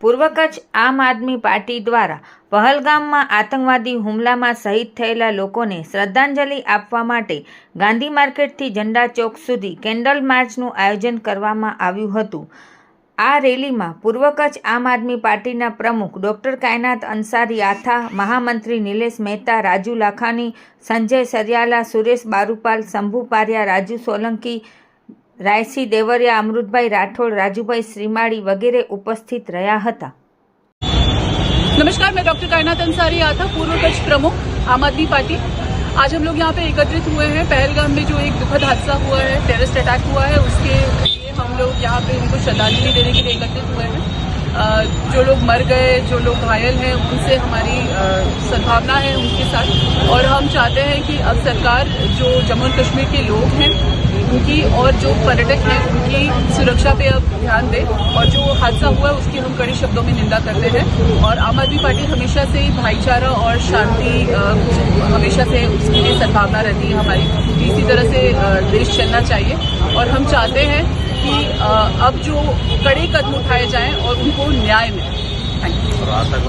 પૂર્વ કચ્છ આમ આદમી પાર્ટી દ્વારા પહલગામમાં આતંકવાદી હુમલામાં શહીદ થયેલા લોકોને શ્રદ્ધાંજલિ આપવા માટે ગાંધી માર્કેટથી ઝંડા ચોક સુધી કેન્ડલ માર્ચનું આયોજન કરવામાં આવ્યું હતું. આ રેલીમાં પૂર્વ કચ્છ આમ આદમી પાર્ટીના પ્રમુખ ડોક્ટર કાયનાત અંસારી, આથા મહામંત્રી નિલેશ મહેતા, રાજુ લાખાણી, સંજય સરિયાલા, સુરેશ બારુપાલ, શંભુ પારિયા, રાજુ સોલંકી રાયસી દેવરિયા અમૃતભાઈ રાઠોડ રાજુભાઈ શ્રીમાળી વગેરે ઉપસ્થિત રહ્યા હતા नमस्कार मैं डॉक्टर कायनात अंसारी आता पूर्व कच्छ प्रमुख आम आदमी पार्टी आज हम लोग यहाँ पे एकत्रित हुए हैं पहलगाम में जो एक दुखद हादसा हुआ है टेररिस्ट अटैक हुआ है उसके लिए हम लोग यहाँ पे उनको श्रद्धांजलि देने के लिए एकत्रित हुए हैं अ, जो लोग मर गए जो लोग घायल हैं उनसे हमारी अ, सद्भावना है उनके साथ और हम चाहते हैं कि अब सरकार जो जम्मू और कश्मीर के लोग हैं उनकी और जो पर्यटक हैं, उनकी सुरक्षा पे अब ध्यान दें और जो हादसा हुआ है, उसकी हम कड़े शब्दों में निंदा करते हैं। और आम आदमी पार्टी हमेशा से ही भाईचारा और शांति हमेशा से उसके लिए सद्भावना रहती है हमारी। इसी तरह से देश चलना चाहिए। और हम चाहते हैं कि अब जो कड़े कदम उठाए जाएँ और उनको न्याय मिले। Thank you